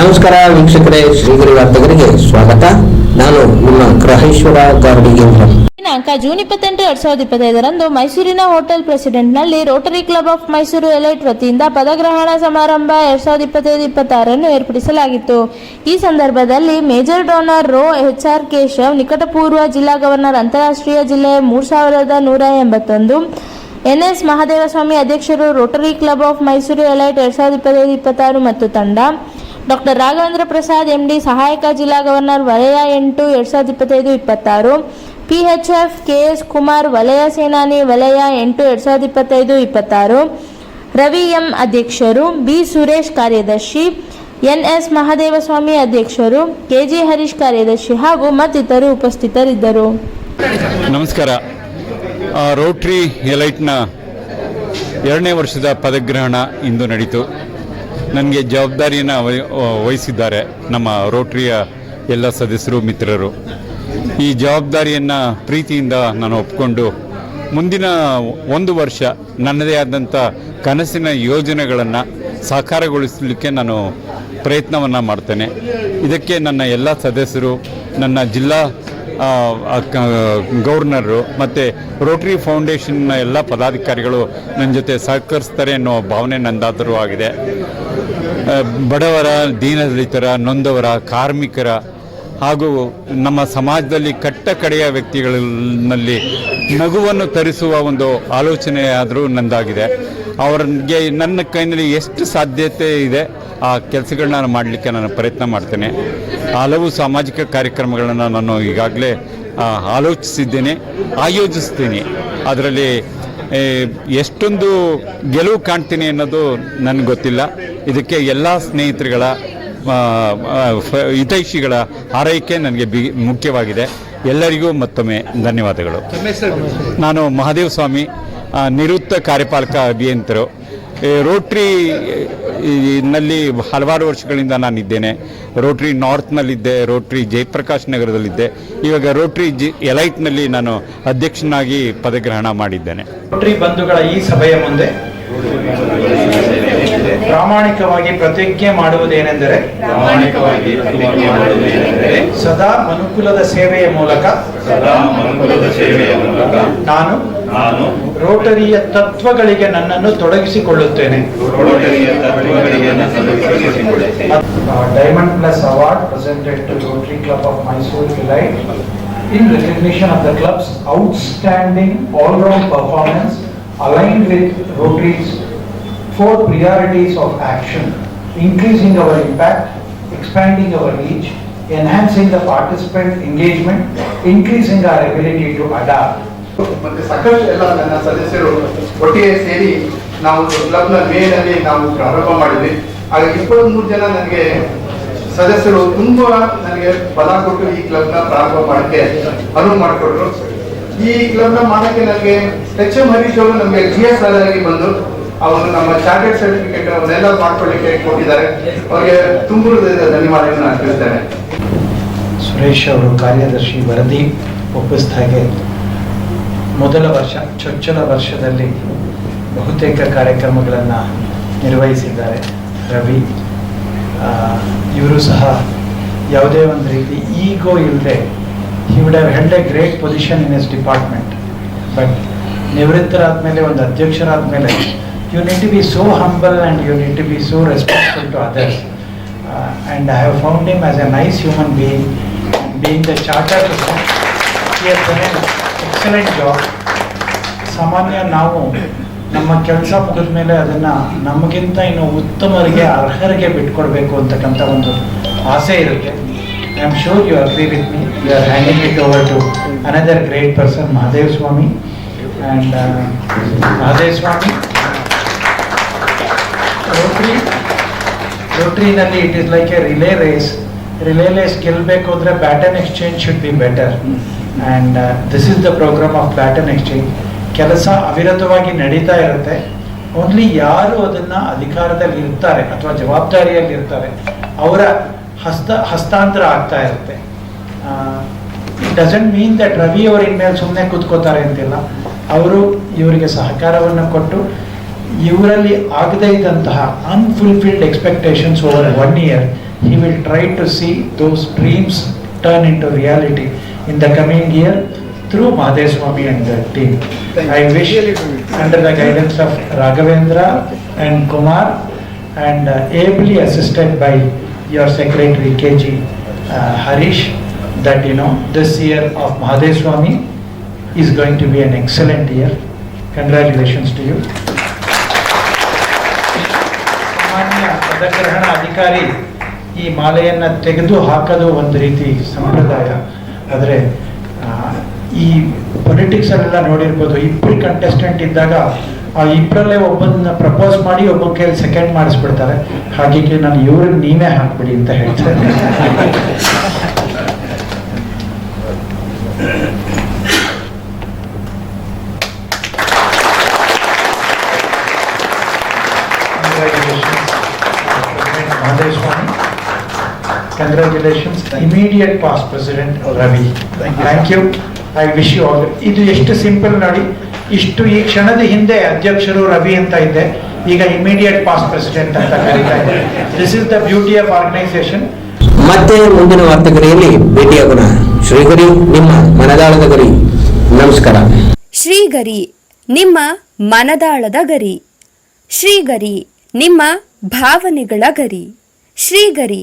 ನಮಸ್ಕಾರ ವೀಕ್ಷಕರೇ, ಶ್ರೀಗಿರಿ ವಾರ್ತೆಗರಿಗೆ ಸ್ವಾಗತ. ನಾನು ನಿಮ್ಮ ಗ್ರಹೇಶ್ವರ ಗಾರ್ಡಿಗೇಂದ್ರ ದಿನಾಂಕ ಜೂನ್ ಇಪ್ಪತ್ತೆಂಟು, ಎರಡ್ ಸಾವಿರದ ಇಪ್ಪತ್ತೈದರಂದು ಮೈಸೂರಿನ hotel ಪ್ರೆಸಿಡೆಂಟ್ನಲ್ಲಿ Rotary Club of Mysuru Elite ವತಿಯಿಂದ ಪದಗ್ರಹಣ ಸಮಾರಂಭ ಎರಡ್ ಸಾವಿರದ ಇಪ್ಪತ್ತೈದು, ಇಪ್ಪತ್ತಾರನ್ನು ಏರ್ಪಡಿಸಲಾಗಿತ್ತು. ಈ ಸಂದರ್ಭದಲ್ಲಿ ಮೇಜರ್ ಡೋನರ್ ರೋ ಎಚ್ ಆರ್ ಕೇಶವ್, ನಿಕಟಪೂರ್ವ ಜಿಲ್ಲಾ ಗವರ್ನರ್ ಅಂತಾರಾಷ್ಟ್ರೀಯ ಜಿಲ್ಲೆ ಮೂರು ಸಾವಿರದ ನೂರ ಎಂಬತ್ತೊಂದು. ಎನ್ ಎಸ್ ಮಹಾದೇವಸ್ವಾಮಿ ಅಧ್ಯಕ್ಷರು Rotary Club of Mysuru Elite ಎರಡ್ ಸಾವಿರದ ಇಪ್ಪತ್ತೈದು, ಇಪ್ಪತ್ತಾರು ಮತ್ತು ತಂಡ. ಡಾಕ್ಟರ್ ರಾಘವೇಂದ್ರ ಪ್ರಸಾದ್ ಎಂಡಿ ಸಹಾಯಕ ಜಿಲ್ಲಾ ಗವರ್ನರ್ ವಲಯ ಎಂಟು, ಎರಡ್ ಸಾವಿರದ ಇಪ್ಪತ್ತೈದು, ಇಪ್ಪತ್ತಾರು. ಪಿಎಚ್ಎಫ್ ಕೆಎಸ್ ಕುಮಾರ್, ವಲಯ ಸೇನಾನಿ, ವಲಯ ಎಂಟು, ಎರಡ್ ಸಾವಿರದ ಇಪ್ಪತ್ತೈದು, ಇಪ್ಪತ್ತಾರು. ರವಿ ಎಂ ಅಧ್ಯಕ್ಷರು, ಬಿ ಸುರೇಶ್ ಕಾರ್ಯದರ್ಶಿ, ಎನ್ ಎಸ್ ಮಹಾದೇವಸ್ವಾಮಿ ಅಧ್ಯಕ್ಷರು, ಕೆ ಜಿ ಹರೀಶ್ ಕಾರ್ಯದರ್ಶಿ ಹಾಗೂ ಮತ್ತಿತರರು ಉಪಸ್ಥಿತರಿದ್ದರು. ನಮಸ್ಕಾರ. ರೋಟ್ರಿ ಎಲೈಟ್ನ ಎರಡನೇ ವರ್ಷದ ಪದಗ್ರಹಣ ಇಂದು ನಡೀತು. ನನಗೆ ಜವಾಬ್ದಾರಿಯನ್ನು ವಹಿ- ವಹಿಸಿದ್ದಾರೆ ನಮ್ಮ ರೋಟ್ರಿಯ ಎಲ್ಲ ಸದಸ್ಯರು, ಮಿತ್ರರು. ಈ ಜವಾಬ್ದಾರಿಯನ್ನು ಪ್ರೀತಿಯಿಂದ ನಾನು ಒಪ್ಕೊಂಡು ಮುಂದಿನ ಒಂದು ವರ್ಷ ನನ್ನದೇ ಆದಂಥ ಕನಸಿನ ಯೋಜನೆಗಳನ್ನು ಸಾಕಾರಗೊಳಿಸಲಿಕ್ಕೆ ನಾನು ಪ್ರಯತ್ನವನ್ನು ಮಾಡ್ತೇನೆ. ಇದಕ್ಕೆ ನನ್ನ ಎಲ್ಲ ಸದಸ್ಯರು, ನನ್ನ ಜಿಲ್ಲಾ ಗವರ್ನರು ಮತ್ತು ರೋಟರಿ ಫೌಂಡೇಶನ್ನ ಎಲ್ಲ ಪದಾಧಿಕಾರಿಗಳು ನನ್ನ ಜೊತೆ ಸಹಕರಿಸ್ತಾರೆ ಅನ್ನೋ ಭಾವನೆ ನಂದಾದರೂ ಆಗಿದೆ. ಬಡವರ ದೀನದಲಿತರ ನೊಂದವರ, ಕಾರ್ಮಿಕರ ಹಾಗೂ ನಮ್ಮ ಸಮಾಜದಲ್ಲಿ ಕಟ್ಟ ಕಡೆಯ ವ್ಯಕ್ತಿಗಳಲ್ಲಿ ನಗುವನ್ನು ತರಿಸುವ ಒಂದು ಆಲೋಚನೆಯಾದರೂ ನಂದಾಗಿದೆ. ಅವರಿಗೆ ನನ್ನ ಕೈನಲ್ಲಿ ಎಷ್ಟು ಸಾಧ್ಯತೆ ಇದೆ, ಆ ಕೆಲಸಗಳನ್ನ ನಾನು ಮಾಡಲಿಕ್ಕೆ ನಾನು ಪ್ರಯತ್ನ ಮಾಡ್ತೇನೆ. ಹಲವು ಸಾಮಾಜಿಕ ಕಾರ್ಯಕ್ರಮಗಳನ್ನು ನಾನು ಈಗಾಗಲೇ ಆಲೋಚಿಸಿದ್ದೇನೆ, ಆಯೋಜಿಸ್ತೀನಿ. ಅದರಲ್ಲಿ ಎಷ್ಟೊಂದು ಗೆಲುವು ಕಾಣ್ತೀನಿ ಅನ್ನೋದು ನನಗೆ ಗೊತ್ತಿಲ್ಲ. ಇದಕ್ಕೆ ಎಲ್ಲ ಸ್ನೇಹಿತರುಗಳ ಹಿತೈಷಿಗಳ ಹಾರೈಕೆ ನನಗೆ ಬಿ, ಮುಖ್ಯವಾಗಿದೆ. ಎಲ್ಲರಿಗೂ ಮತ್ತೊಮ್ಮೆ ಧನ್ಯವಾದಗಳು. ನಾನು ಮಹಾದೇವ ಸ್ವಾಮಿ ನಿವೃತ್ತ ಕಾರ್ಯಪಾಲಕ ಅಭಿಯಂತರು. ರೋಟ್ರಿ ನಲ್ಲಿ ಹಲವಾರು ವರ್ಷಗಳಿಂದ ನಾನಿದ್ದೇನೆ. ರೋಟ್ರಿ ನಾರ್ತ್ನಲ್ಲಿದ್ದೆ ರೋಟ್ರಿ ಜಯಪ್ರಕಾಶ್ ನಗರದಲ್ಲಿದ್ದೆ. ಇವಾಗ ರೋಟ್ರಿ ಜಿ, ಎಲೈಟ್ನಲ್ಲಿ ನಾನು ಅಧ್ಯಕ್ಷನಾಗಿ ಪದಗ್ರಹಣ ಮಾಡಿದ್ದೇನೆ. ರೋಟ್ರಿ ಬಂಧುಗಳ ಈ ಸಭೆಯ ಮುಂದೆ ಪ್ರಾಮಾಣಿಕವಾಗಿ ಪ್ರತಿಜ್ಞೆ ಮಾಡುವುದೇನೆಂದರೆ ಪ್ರಾಮಾಣಿಕವಾಗಿ ಪ್ರತಿಜ್ಞೆ ಮಾಡುವುದೇನೆಂದರೆ ಸದಾ ಮನುಕುಲದ ಸೇವೆಯ ಮೂಲಕ ಸದಾ ಮನುಕುಲದ ಸೇವೆಯ ಮೂಲಕ ನಾನು ನಾನು ರೋಟರಿಯ ತತ್ವಗಳಿಗೆ ನನ್ನನ್ನು ತೊಡಗಿಸಿಕೊಳ್ಳುತ್ತೇನೆ. ರೋಟರಿಯ ತತ್ವಗಳಿಗೆ diamond plus award presented to Rotary Club of Mysuru in recognition of the club's club's outstanding all-round performance aligned with Rotary's four priorities of action, increasing our impact, expanding our reach, enhancing the participant engagement, increasing our ability to adapt. ಮತ್ತೆ ಸಾಕಷ್ಟು ಎಲ್ಲ ನನ್ನ ಸದಸ್ಯರು ಒಟ್ಟಿಗೆ ಸೇರಿ ನಾವು ಕ್ಲಬ್ನ ಮೇಲಲ್ಲಿ ನಾವು ಪ್ರಾರಂಭ ಮಾಡಿದ್ವಿ ಆಗ ಇಪ್ಪತ್ಮೂರು ಜನ ನನಗೆ ಸದಸ್ಯರು ತುಂಬಾ ನನಗೆ ಬಲ ಕೊಟ್ಟು ಈ ಕ್ಲಬ್ನ ಪ್ರಾರಂಭ ಮಾಡಕ್ಕೆ ಅನುವು ಮಾಡಿಕೊಟ್ರು ಈ ಕ್ಲಬ್ನ ಮಾಡಕ್ಕೆ ನನಗೆ ಎಚ್ ಎಂ ಹರೀಶ್ ಅವರು ನಮಗೆ ಜಿ ಎಸ್ ಆಗಿ ಬಂದು ಅವರು ನಮ್ಮ ಚಾರ್ಟೆಡ್ ಸರ್ಟಿಫಿಕೇಟ್ ಅವನ್ನೆಲ್ಲ ಮಾಡ್ಕೊಳ್ಳಿಕ್ಕೆ ಕೊಟ್ಟಿದ್ದಾರೆ. ಅವರಿಗೆ ತುಂಬ ಧನ್ಯವಾದಗಳನ್ನು ನಾನು ತಿಳಿಸ್ತೇನೆ. ಸುರೇಶ್ ಅವರು ಕಾರ್ಯದರ್ಶಿ ವರದಿ ಒಪ್ಪಿಸಿದ ಹಾಗೆ ಮೊದಲ ವರ್ಷ, ಚೊಚ್ಚಲ ವರ್ಷದಲ್ಲಿ ಬಹುತೇಕ ಕಾರ್ಯಕ್ರಮಗಳನ್ನು ನಿರ್ವಹಿಸಿದ್ದಾರೆ ರವಿ. ಇವರು ಸಹ ಯಾವುದೇ ಒಂದು ರೀತಿ ಈಗೋ ಇಲ್ಲದೆ he would have held a great position in his department but ನಿವೃತ್ತರಾದ ಮೇಲೆ ಒಂದು ಅಧ್ಯಕ್ಷರಾದ ಮೇಲೆ you need to be so humble and you need to be so respectful to others and I have found him as a nice human being being the charter excellent job ಸಾಮಾನ್ಯ ನಾವು ನಮ್ಮ ಕೆಲಸ ಮುಗಿದ ಮೇಲೆ ಅದನ್ನು ನಮಗಿಂತ ಇನ್ನು ಉತ್ತಮರಿಗೆ, ಅರ್ಹರಿಗೆ ಬಿಟ್ಕೊಡ್ಬೇಕು ಅಂತಕ್ಕಂಥ ಒಂದು ಆಸೆ ಇರುತ್ತೆ. I am sure you agree with me you are handing it over to another great person Mahadevswamy and Mahadevswamy Rotary ರೋಟ್ರಿನಲ್ಲಿ it is like a relay race relay race ಗೆಲ್ಲಬೇಕು ಅಂದರೆ baton exchange should be better and this is the programme of baton exchange ಕೆಲಸ ಅವಿರತವಾಗಿ ನಡೀತಾ ಇರುತ್ತೆ. Only ಯಾರು ಅದನ್ನ ಅಧಿಕಾರದಲ್ಲಿ ಇರ್ತಾರೆ ಅಥವಾ ಜವಾಬ್ದಾರಿಯಲ್ಲಿ ಇರ್ತಾರೆ, ಅವರ ಹಸ್ತ, ಹಸ್ತಾಂತರ ಆಗ್ತಾ ಇರುತ್ತೆ. It doesn't mean that Ravi ಅವರು ಇನ್ಮೇಲೆ ಸುಮ್ಮನೆ ಕೂತ್ಕೋತಾರೆ ಅಂತಿಲ್ಲ. ಅವರು ಇವರಿಗೆ ಸಹಕಾರವನ್ನು ಕೊಟ್ಟು ಇವರಲ್ಲಿ ಆಗದೇ ಇದ್ದಂತಹ unfulfilled expectations over one year he will try to see those dreams turn into reality in the coming year through Mahadev Swami and the team. Thank I you. wish Really, really. under the guidance of Raghavendra and Kumar and uh, ably assisted by your secretary KG uh, Harish that you know this year of Mahadev Swami is going to be ಸಾಮಾನ್ಯ ಪದಗ್ರಹಣ ಅಧಿಕಾರಿ ಈ ಮಾಲೆಯನ್ನು ತೆಗೆದು ಹಾಕೋದು ಒಂದು ರೀತಿ ಸಂಪ್ರದಾಯ. ಆದರೆ ಈ ಪೊಲಿಟಿಕ್ಸ್ ಅಲ್ಲೆಲ್ಲ ನೋಡಿರ್ಬೋದು, ಇಬ್ಬರು ಕಂಟೆಸ್ಟೆಂಟ್ ಇದ್ದಾಗ ಆ ಇಬ್ಬರಲ್ಲೇ ಒಬ್ಬನ ಪ್ರಪೋಸ್ ಮಾಡಿ ಒಬ್ಬ ಕೈಯಲ್ಲಿ ಸೆಕೆಂಡ್ ಮಾಡಿಸ್ಬಿಡ್ತಾರೆ. ಹಾಗಾಗಿ ನಾನು ಇವ್ರಿಗೆ ನೀವೇ ಹಾಕ್ಬಿಡಿ ಅಂತ ಹೇಳ್ತಾರೆ. Congratulations, immediate past president Ravi thank you I wish you all ಇದು ಎಷ್ಟು ಸಿಂಪಲ್ ನೋಡಿ. ಇಷ್ಟು ಈ ಕ್ಷಣದ ಹಿಂದೆ ಅಧ್ಯಕ್ಷರು ರವಿ ಅಂತ ಇದ್ದೆ. ಈಗ ಇಮಿಡಿಯೇಟ್ ಪಾಸ್ಟ್ ಪ್ರೆಸಿಡೆಂಟ್ ಅಂತ ಕರೀತಾ ಇದ್ದಾರೆ this is the beauty of organisation ಮತ್ತೆ ಮುಂದಿನ ವಾರ್ತೆಗರಿಯಲ್ಲಿ ಭೇಟಿಯಾಗೋಣ. ಶ್ರೀಗರಿ ನಿಮ್ಮ ಮನದಾಳದ ಗರಿ. ನಮಸ್ಕಾರ. ಶ್ರೀಗರಿ ನಿಮ್ಮ ಮನದಾಳದ ಗರಿ. ಶ್ರೀಗರಿ ನಿಮ್ಮ ಭಾವನೆಗಳ ಗರಿ. ಶ್ರೀಗರಿ